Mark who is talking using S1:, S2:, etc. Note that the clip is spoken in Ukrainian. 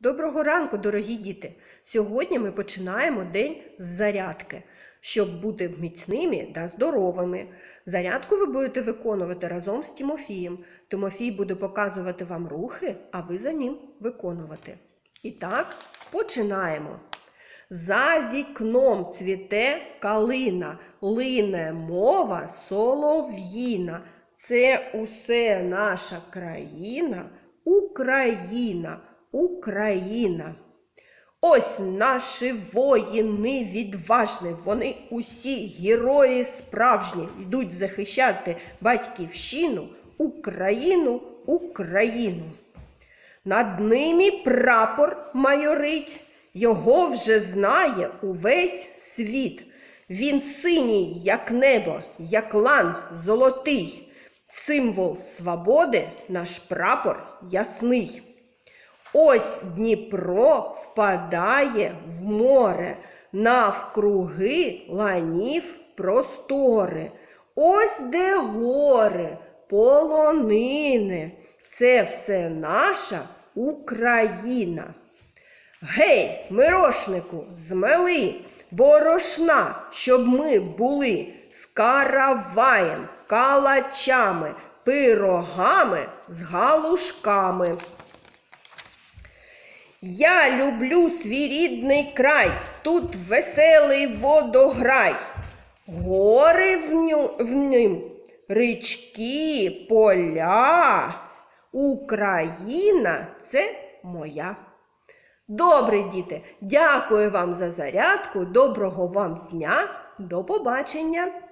S1: Доброго ранку, дорогі діти! Сьогодні ми починаємо день з зарядки, щоб бути міцними та здоровими. Зарядку ви будете виконувати разом з Тимофієм. Тимофій буде показувати вам рухи, а ви за ним виконувати. І так, починаємо. За вікном цвіте калина, лине мова солов'їна. Це усе наша країна, Україна, Україна. Ось наші воїни відважні, вони усі герої справжні, йдуть захищати батьківщину, Україну, Україну. Над ними прапор майорить, його вже знає увесь світ. Він синій, як небо, як лан золотий. Символ свободи наш прапор ясний. Ось Дніпро впадає в море, навкруги ланів простори. Ось де гори, полонини. Це все наша Україна. Гей, мирошнику, змели борошна, щоб ми були з караваєм, калачами, пирогами з галушками. Я люблю свій рідний край, тут веселий водограй. Гори в, ню, в нім, річки, поля. Україна це моя. Добре, діти, дякую вам за зарядку. Доброго вам дня. До побачення!